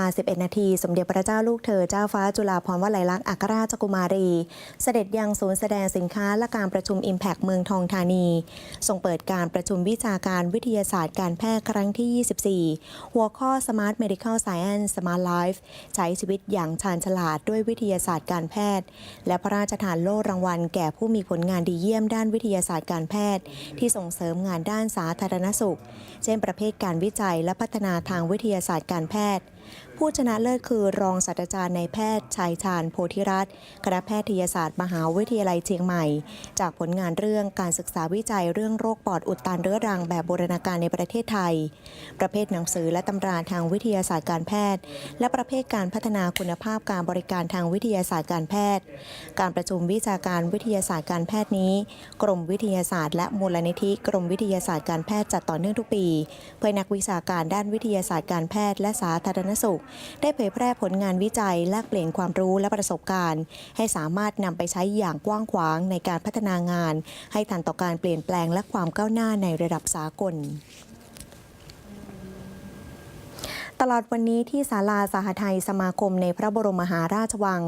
า11 นาที สมเด็จพระเจ้าลูกเธอเจ้าฟ้าจุฬาภรณ์วลัยลักษณ์อัครราชกุมารี เสด็จยังศูนย์แสดงสินค้าและการประชุม Impact เมืองทองธานี ทรงเปิดการประชุมวิชาการวิทยาศาสตร์การแพทย์ครั้งที่ 24 หัวข้อ Smart Medical Science Smart Life ใช้ชีวิตอย่างชาญฉลาดด้วยวิทยาศาสตร์การแพทย์ และพระราชทานโล่รางวัล แก่ผู้มีผลงานดีเยี่ยมด้านวิทยาศาสตร์การแพทย์ ที่ส่งเสริมงานด้านสาธารณสุข เช่น ประเภทการวิจัยและพัฒนาทางวิทยาศาสตร์การแพทย์ ผู้ชนะเลิศคือรองศาสตราจารย์นายแพทย์ชัยชาญโพธิรัตน์คณะแพทยศาสตร์มหาวิทยาลัยเชียงใหม่ จากผลงานเรื่องการศึกษาวิจัยเรื่องโรคปอดอุดตันเรื้อรังแบบบูรณาการในประเทศไทย ประเภทหนังสือและตำราทางวิทยาศาสตร์การแพทย์ และประเภทการพัฒนาคุณภาพการบริการทางวิทยาศาสตร์การแพทย์ การประชุมวิชาการวิทยาศาสตร์การแพทย์นี้ กรมวิทยาศาสตร์และมูลนิธิกรมวิทยาศาสตร์การแพทย์จัดต่อเนื่องทุกปี เพื่อนักวิชาการด้านวิทยาศาสตร์การแพทย์และสาธารณสุขได้เผยแพร่ผลงานวิจัยแลกเปลี่ยนความรู้และประสบการณ์ ให้สามารถนำไปใช้อย่างกว้างขวางในการพัฒนางาน ให้ทันต่อการเปลี่ยนแปลงและความก้าวหน้าในระดับสากลตลอดวันนี้ที่ศาลาสหไทยสมาคมในพระบรมมหาราชวัง